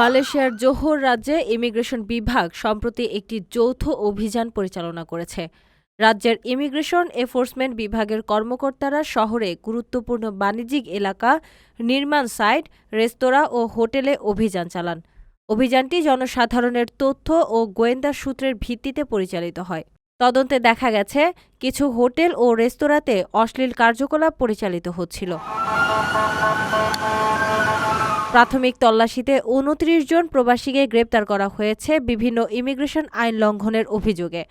মালয়েশিয়ার জোহর রাজ্যে ইমিগ্রেশন বিভাগ সম্প্রতি একটি যৌথ অভিযান পরিচালনা করেছে। রাজ্যের ইমিগ্রেশন এনফোর্সমেন্ট বিভাগের কর্মকর্তারা শহরে গুরুত্বপূর্ণ বাণিজ্যিক এলাকা, নির্মাণ সাইট, রেস্তোরাঁ ও হোটেলে অভিযান চালান। অভিযানটি জনসাধারণের তথ্য ও গোয়েন্দা সূত্রের ভিত্তিতে পরিচালিত হয়। তদন্তে দেখা গেছে, কিছু হোটেল ও রেস্তোরাঁতে অশ্লীল কার্যকলাপ পরিচালিত হচ্ছিল। প্রাথমিক তল্লাশিতে উনত্রিশ জন প্রবাসীকে গ্রেপ্তার করা হয়েছে বিভিন্ন ইমিগ্রেশন আইন লঙ্ঘনের অভিযোগে।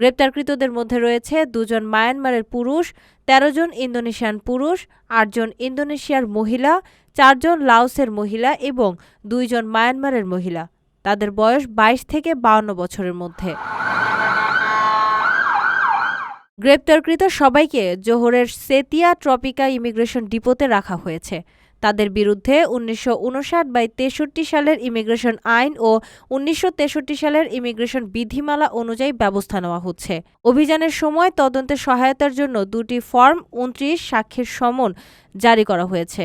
গ্রেপ্তারকৃতদের মধ্যে রয়েছে দুজন মায়ানমারের পুরুষ ১৩ জন ইন্দোনেশিয়ান পুরুষ আটজন ইন্দোনেশিয়ার মহিলা চারজন লাওসের মহিলা এবং দুইজন মায়ানমারের মহিলা। তাদের বয়স ২২ থেকে বাউন্ন বছরের মধ্যে। গ্রেপ্তারকৃত সবাইকে জোহরের সেতিয়া ট্রপিকা ইমিগ্রেশন ডিপোতে রাখা হয়েছে। তাদের বিরুদ্ধে উনিশশো উনষাট বাই তেষট্টি সালের ইমিগ্রেশন আইন ও উনিশশো তেষট্টি সালের ইমিগ্রেশন বিধিমালা অনুযায়ী ব্যবস্থা নেওয়া হচ্ছে। অভিযানের সময় তদন্তে সহায়তার জন্য দুটি ফর্ম, উনত্রিশ সাক্ষীর সমন জারি করা হয়েছে।